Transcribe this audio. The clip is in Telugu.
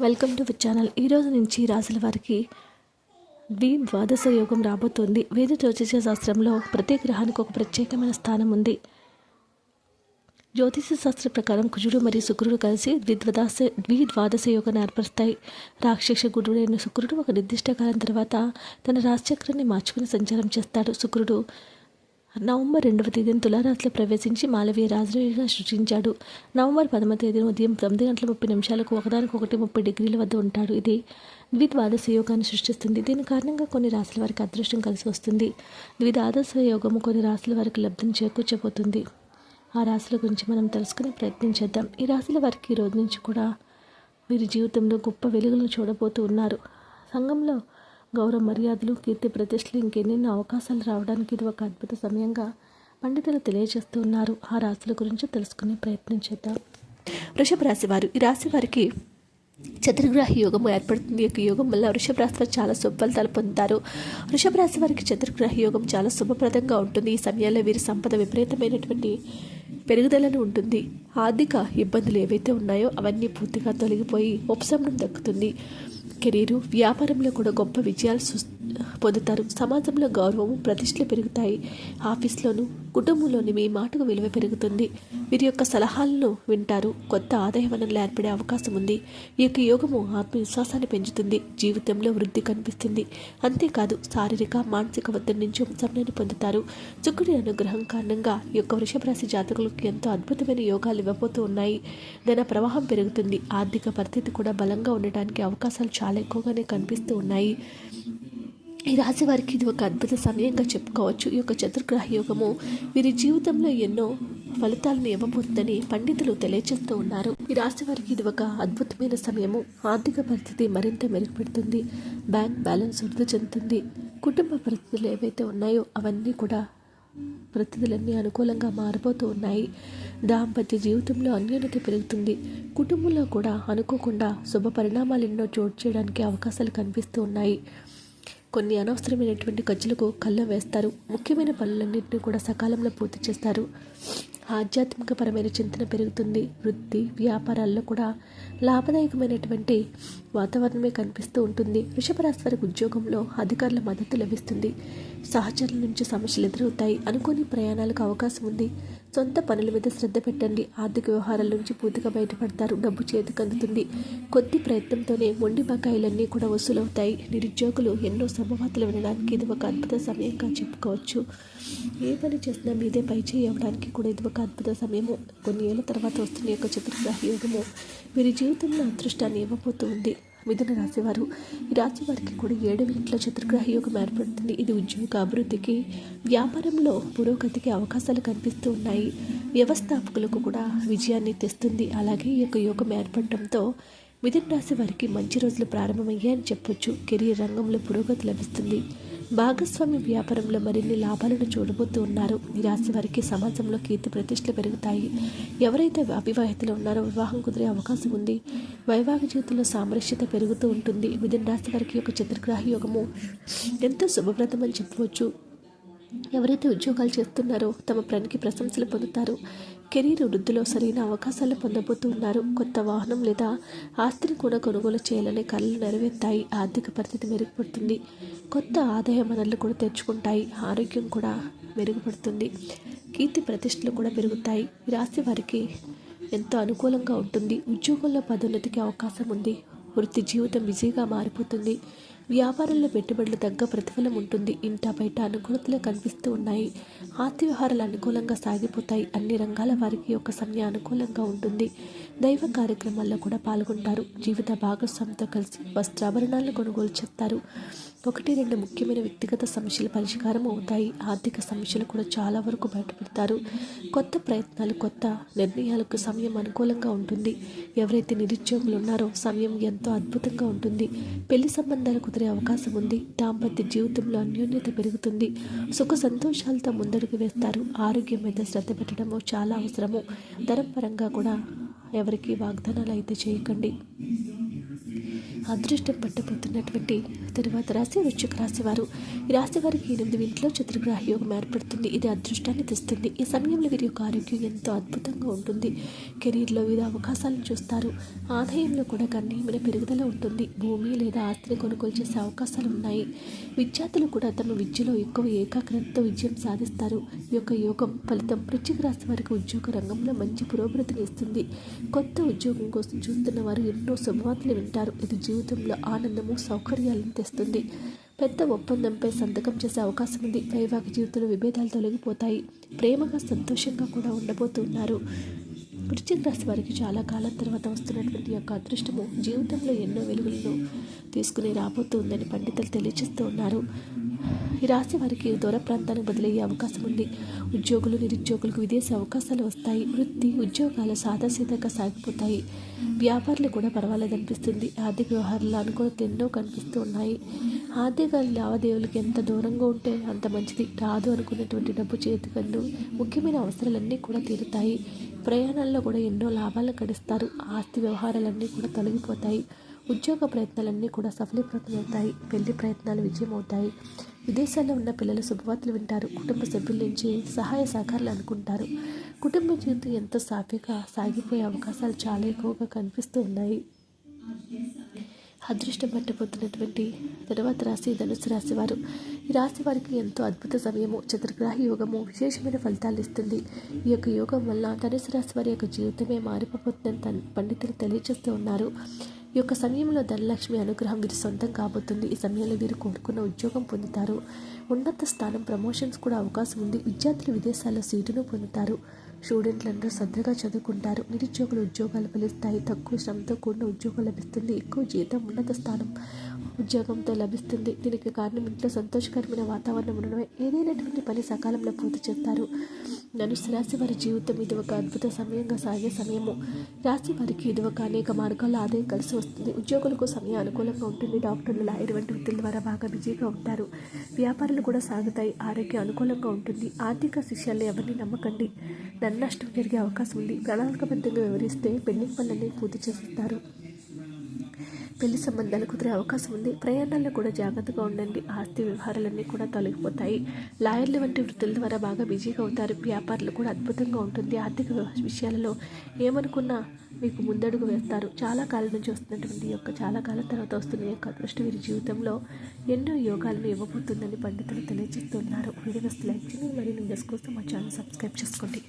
Welcome to channel. ఈరోజు నుంచి రాసుల వారికి ద్వి ద్వాదశ యోగం రాబోతోంది. వేద జ్యోతిష శాస్త్రంలో ప్రతి గ్రహానికి ఒక ప్రత్యేకమైన స్థానం ఉంది. జ్యోతిష శాస్త్ర ప్రకారం కుజుడు మరియు శుక్రుడు కలిసి ద్విద్వదాస ద్విద్వాదశ యోగాన్ని ఏర్పరుస్తాయి. రాక్షస గురుడైన శుక్రుడు ఒక నిర్దిష్ట కాలం తర్వాత తన రాశిచక్రాన్ని మార్చుకుని సంచారం చేస్తాడు. శుక్రుడు నవంబర్ రెండవ తేదీన తులారాశిలో ప్రవేశించి మాలవీయ రాజుగా సృష్టించాడు. నవంబర్ పదవ తేదీన ఉదయం తొమ్మిది గంటల ముప్పై నిమిషాలకు ఒకదానికొకటి ముప్పై డిగ్రీల వద్ద ఉంటాడు. ఇది ద్విద్వాదశ యోగాన్ని సృష్టిస్తుంది. దీని కారణంగా కొన్ని రాశుల వారికి అదృష్టం కలిసి వస్తుంది. ద్విద్వాదశ యోగము కొన్ని రాశుల వారికి లబ్ధిని చేకూర్చబోతుంది. ఆ రాశుల గురించి మనం తెలుసుకునే ప్రయత్నం చేద్దాం. ఈ రాశుల వారికి ఈ రోజు నుంచి కూడా వీరి జీవితంలో గొప్ప వెలుగులను చూడబోతూ ఉన్నారు. సంఘంలో గౌరవ మర్యాదలు కీర్తి ప్రతిష్టలు ఇంకెన్నెన్నో అవకాశాలు రావడానికి ఇది ఒక అద్భుత సమయంగా పండితులు తెలియజేస్తూ ఉన్నారు. ఆ రాశుల గురించి తెలుసుకునే ప్రయత్నం చేద్దాం. వృషభ రాశి వారు ఈ రాశి వారికి చతుర్గ్రహ యోగం ఏర్పడుతుంది. యొక్క యోగం వల్ల వృషభ రాశి వారు చాలా శుభ పొందుతారు. వృషభ రాశి వారికి చతుర్గ్రహ యోగం చాలా శుభప్రదంగా ఉంటుంది. ఈ సమయంలో వీరి సంపద విపరీతమైనటువంటి పెరుగుదలను ఉంటుంది. ఆర్థిక ఇబ్బందులు ఏవైతే ఉన్నాయో అవన్నీ పూర్తిగా తొలగిపోయి ఉపశమనం దక్కుతుంది. కెరీరు వ్యాపారంలో కూడా గొప్ప విజయాలు పొందుతారు. సమాజంలో గౌరవము ప్రతిష్టలు పెరుగుతాయి. ఆఫీస్లోను కుటుంబంలోని మీ మాటకు విలువ పెరుగుతుంది. వీరి యొక్క సలహాలను వింటారు. కొత్త ఆదాయ వనరులు ఏర్పడే అవకాశం ఉంది. ఈ యొక్క యోగము ఆత్మవిశ్వాసాన్ని పెంచుతుంది. జీవితంలో వృద్ధి కనిపిస్తుంది. అంతేకాదు శారీరక మానసిక ఒత్తిడి నుంచి ఉపశమనాన్ని పొందుతారు. శుక్రుడి అనుగ్రహం కారణంగా ఈ యొక్క వృషభ రాశి జాతకులకు ఎంతో అద్భుతమైన యోగాలు ఇవ్వబోతూ ఉన్నాయి. ధన ప్రవాహం పెరుగుతుంది. ఆర్థిక పరిస్థితి కూడా బలంగా ఉండటానికి అవకాశాలు చాలా ఎక్కువగానే కనిపిస్తూ ఉన్నాయి. ఈ రాశి వారికి ఇది ఒక అద్భుత సమయంగా చెప్పుకోవచ్చు. ఈ యొక్క చతుర్గ్రహ యోగము వీరి జీవితంలో ఎన్నో ఫలితాలను ఇవ్వబోతుందని పండితులు తెలియజేస్తూ ఉన్నారు. ఈ రాశి వారికి ఇది ఒక అద్భుతమైన సమయము. ఆర్థిక పరిస్థితి మరింత మెరుగుపెడుతుంది. బ్యాంక్ బ్యాలెన్స్ వృద్ధి చెందుతుంది. కుటుంబ పరిస్థితులు ఏవైతే ఉన్నాయో అవన్నీ కూడా పరిస్థితులన్నీ అనుకూలంగా మారిపోతూ ఉన్నాయి. దాంపత్య జీవితంలో అన్యోన్యత పెరుగుతుంది. కుటుంబంలో కూడా అనుకోకుండా శుభ పరిణామాలు ఎన్నో చోటు చేయడానికి అవకాశాలు కనిపిస్తూ ఉన్నాయి. కొన్ని అనవసరమైనటువంటి ఖర్చులకు కళ్ళం వేస్తారు. ముఖ్యమైన పనులన్నింటినీ కూడా సకాలంలో పూర్తి చేస్తారు. ఆధ్యాత్మికపరమైన చింతన పెరుగుతుంది. వృత్తి వ్యాపారాల్లో కూడా లాభదాయకమైనటువంటి వాతావరణమే కనిపిస్తూ ఉంటుంది. వృషభ వారికి ఉద్యోగంలో అధికారుల మద్దతు లభిస్తుంది. సహచరుల నుంచి సమస్యలు ఎదురవుతాయి. అనుకోని ప్రయాణాలకు అవకాశం ఉంది. సొంత పనుల మీద శ్రద్ధ పెట్టండి. ఆర్థిక వ్యవహారాల నుంచి పూర్తిగా బయటపడతారు. డబ్బు చేతికి అందుతుంది. కొద్ది ప్రయత్నంతోనే మొండి బకాయిలన్నీ కూడా వసూలవుతాయి. నిరుద్యోగులు ఎన్నో సమవార్తలు వినడానికి ఇది ఒక అద్భుత సమయంగా చెప్పుకోవచ్చు. ఏ పని చేసినా మీదే పై చేయడానికి కూడా ఇది ఒక అద్భుత సమయము. కొన్ని ఏళ్ళ తర్వాత వస్తున్న యొక్క చతుర్గ్రహ యోగము వీరి జీవితంలో అదృష్టాన్ని ఇవ్వబోతూ ఉంది. మిథున రాశివారు. ఈ రాశి వారికి కూడా ఏడవ ఇంట్లో చతుర్గ్రహ యోగం ఏర్పడుతుంది. ఇది ఉద్యోగ అభివృద్ధికి వ్యాపారంలో పురోగతికి అవకాశాలు కనిపిస్తూ ఉన్నాయి. వ్యవస్థాపకులకు కూడా విజయాన్ని తెస్తుంది. అలాగే ఈ యొక్క యోగం ఏర్పడటంతో మిథున రాశి వారికి మంచి రోజులు ప్రారంభమయ్యాయని చెప్పొచ్చు. కెరీర్ రంగంలో పురోగతి లభిస్తుంది. భాగస్వామి వ్యాపారంలో మరిన్ని లాభాలను చూడబోతూ ఉన్నారు. ఈ రాశి వారికి సమాజంలో కీర్తి ప్రతిష్టలు పెరుగుతాయి. ఎవరైతే అవివాహితలు ఉన్నారో వివాహం కుదిరే అవకాశం ఉంది. వైవాహిక జీవితంలో సామరస్యత పెరుగుతూ ఉంటుంది. మిథున రాశి వారికి యొక్క చతుర్గ్రహ యోగము ఎంతో శుభప్రదమని చెప్పవచ్చు. ఎవరైతే ఉద్యోగాలు చేస్తున్నారో తమ పనికి ప్రశంసలు పొందుతారు. కెరీర్ వృద్ధిలో సరైన అవకాశాలు పొందబోతున్నారు కొత్త వాహనం లేదా ఆస్తిని కూడా కొనుగోలు చేయాలనే కళలు నెరవేర్తాయి. ఆర్థిక పరిస్థితి మెరుగుపడుతుంది. కొత్త ఆదాయ వనరులు కూడా తెచ్చుకుంటాయి ఆరోగ్యం కూడా మెరుగుపడుతుంది. కీర్తి ప్రతిష్టలు కూడా పెరుగుతాయి. ఈ రాశి వారికి ఎంతో అనుకూలంగా ఉంటుంది. ఉద్యోగంలో పదోన్నతికి అవకాశం ఉంది. వృత్తి జీవితం బిజీగా మారిపోతుంది. వ్యాపారంలో పెట్టుబడులు తగ్గ ప్రతిఫలం ఉంటుంది. ఇంట బయట అనుకూలతలు కనిపిస్తూ ఉన్నాయి. ఆస్తి వ్యవహారాలు అనుకూలంగా సాగిపోతాయి. అన్ని రంగాల వారికి ఒక సమయం అనుకూలంగా ఉంటుంది. దైవ కార్యక్రమాల్లో కూడా పాల్గొంటారు. జీవిత భాగస్వామితో కలిసి వస్త్రాభరణాలను కొనుగోలు చేస్తారు. ఒకటి రెండు ముఖ్యమైన వ్యక్తిగత సమస్యలు పరిష్కారం అవుతాయి. ఆర్థిక సమస్యలు కూడా చాలా వరకు బయటపడతారు. కొత్త ప్రయత్నాలు కొత్త నిర్ణయాలకు సమయం అనుకూలంగా ఉంటుంది. ఎవరైతే నిరుద్యోగులు ఉన్నారో సమయం ఎంతో అద్భుతంగా ఉంటుంది. పెళ్ళి సంబంధాలు కుదిరే అవకాశం ఉంది. దాంపత్య జీవితంలో అన్యోన్యత పెరుగుతుంది. సుఖ సంతోషాలతో ముందడుగు వేస్తారు. ఆరోగ్యం మీద శ్రద్ధ పెట్టడము చాలా అవసరము. ధరం పరంగా కూడా ఎవరికి వాగ్దానాలు అయితే చేయకండి. అదృష్టం పట్టబోతున్నటువంటి తరువాత రాశి వృశ్చిక రాశి వారు. ఈ రాశి వారికి ఎనిమిది ఇంట్లో చతుర్గ్రహ యోగం ఏర్పడుతుంది. ఇది అదృష్టాన్ని తెస్తుంది. ఈ సమయంలో వీరి యొక్క ఆరోగ్యం ఎంతో అద్భుతంగా ఉంటుంది. కెరీర్లో వివిధ అవకాశాలను చూస్తారు. ఆదాయంలో కూడా గణనీయమైన పెరుగుదల ఉంటుంది. భూమి లేదా ఆస్తిని కొనుగోలు చేసే అవకాశాలు ఉన్నాయి. విద్యార్థులు కూడా తమ విద్యలో ఎక్కువ ఏకాగ్రతతో విజయం సాధిస్తారు. ఈ యొక్క యోగం ఫలితం వృశ్చిక రాశి వారికి ఉద్యోగ రంగంలో మంచి పురోభివృద్ధిని ఇస్తుంది కొత్త ఉద్యోగం కోసం చూస్తున్న వారు ఎన్నో శుభవార్తలు వింటారు. ఇది జీవితంలో ఆనందము సౌకర్యాలను తెస్తుంది. పెద్ద ఒప్పందంపై సంతకం చేసే అవకాశం ఉంది వైవాహిక జీవితంలో విభేదాలు తొలగిపోతాయి. ప్రేమగా సంతోషంగా కూడా ఉండబోతున్నారు. వృశ్చిక రాశి వారికి చాలా కాలం తర్వాత వస్తున్నటువంటి యొక్క అదృష్టము జీవితంలో ఎన్నో వెలుగులను తీసుకుని రాబోతుందని పండితులు తెలియజేస్తూ ఉన్నారు. ఈ రాశి వారికి దూర ప్రాంతానికి బదిలయ్యే అవకాశం ఉంది. ఉద్యోగులు నిరుద్యోగులకు విదేశీ అవకాశాలు వస్తాయి. వృత్తి ఉద్యోగాలు సాదాసీదంగా సాగిపోతాయి. వ్యాపారులు కూడా పర్వాలేదు అనిపిస్తుంది. ఆర్థిక వ్యవహారాలు అనుకూలత ఎన్నో కనిపిస్తూ ఉన్నాయి. ఆర్థిక లావాదేవీలకు ఎంత దూరంగా ఉంటే అంత మంచిది. రాదు అనుకున్నటువంటి డబ్బు చేతికందు ముఖ్యమైన అవసరాలన్నీ కూడా తీరుతాయి. ప్రయాణాల్లో కూడా ఎన్నో లాభాలు గడిస్తారు. ఆస్తి వ్యవహారాలన్నీ కూడా తొలగిపోతాయి. ఉద్యోగ ప్రయత్నాలన్నీ కూడా సఫలీకృతమవుతాయి. పెళ్ళి ప్రయత్నాలు విజయమవుతాయి. విదేశాల్లో ఉన్న పిల్లలు శుభవార్తలు వింటారు. కుటుంబ సభ్యుల నుంచి సహాయ సహకారాలు అనుకుంటారు కుటుంబ జీవితం ఎంతో సాఫీగా సాగిపోయే అవకాశాలు చాలా ఎక్కువగా కనిపిస్తూ ఉన్నాయి. అదృష్టం పట్టబోతున్నటువంటి తర్వాత రాశి ధనుసు రాశి వారు. ఈ రాశి వారికి ఎంతో అద్భుత సమయము చతుర్గ్రహ యోగము విశేషమైన ఫలితాలు ఇస్తుంది. ఈ యొక్క యోగం వల్ల ధనుసు రాశి వారి యొక్క జీవితమే మారిపోతుందని పండితులు తెలియజేస్తూ ఉన్నారు. ఈ యొక్క సమయంలో ధనలక్ష్మి అనుగ్రహం వీరి సొంతం కాబోతుంది. ఈ సమయంలో వీరు కోరుకున్న ఉద్యోగం పొందుతారు. ఉన్నత స్థానం ప్రమోషన్స్ కూడా అవకాశం ఉంది. విద్యార్థులు విదేశాల్లో సీటును పొందుతారు. స్టూడెంట్లందరూ శ్రద్ధగా చదువుకుంటారు. నిరుద్యోగులు ఉద్యోగాలు ఫలిస్తాయి. తక్కువ శ్రమతో కూడిన ఉద్యోగం లభిస్తుంది. ఎక్కువ జీతం ఉన్నత స్థానం ఉద్యోగంతో లభిస్తుంది. దీనికి కారణం ఇంట్లో సంతోషకరమైన వాతావరణం ఉండడమే. ఏదైనటువంటి పని సకాలంలో పూర్తి చేస్తారు. ధనుసు రాశి వారి జీవితం ఇది ఒక అద్భుత సమయంగా సాగే సమయము. రాశి వారికి ఇది ఒక అనేక మార్గాల్లో ఆదాయం కలిసి వస్తుంది. ఉద్యోగులకు సమయం అనుకూలంగా ఉంటుంది. డాక్టర్లు లాయర్ వంటి వృత్తుల ద్వారా బాగా బిజీగా ఉంటారు. వ్యాపారాలు కూడా సాగుతాయి. ఆరోగ్యం అనుకూలంగా ఉంటుంది. ఆర్థిక శిష్యాలు ఎవరిని నమ్మకండి. నన్ను నష్టం జరిగే అవకాశం ఉంది. ప్రణాళికబద్ధంగా వివరిస్తే పెండింగ్ పనులన్నీ పూర్తి చేస్తారు పెళ్ళి సంబంధాలు కుదిరే అవకాశం ఉంది. ప్రయాణాల్లో కూడా జాగ్రత్తగా ఉండండి. ఆస్తి వ్యవహారాలన్నీ కూడా తొలగిపోతాయి. లాయర్లు వంటి వృత్తుల ద్వారా బాగా బిజీగా అవుతారు వ్యాపారాలు కూడా అద్భుతంగా ఉంటుంది. ఆర్థిక విషయాలలో ఏమనుకున్నా మీకు ముందడుగు వేస్తారు. చాలా కాలం నుంచి వస్తున్నటువంటి యొక్క చాలా కాలం తర్వాత వస్తున్న యొక్క అదృష్టం వీరి జీవితంలో ఎన్నో యోగాలను ఇవ్వబోతుందని పండితులు తెలియజేస్తున్నారు. వీడియోస్ లైక్ చేయండి. మరియు న్యూస్ కోసం మా ఛానల్ సబ్స్క్రైబ్ చేసుకోండి.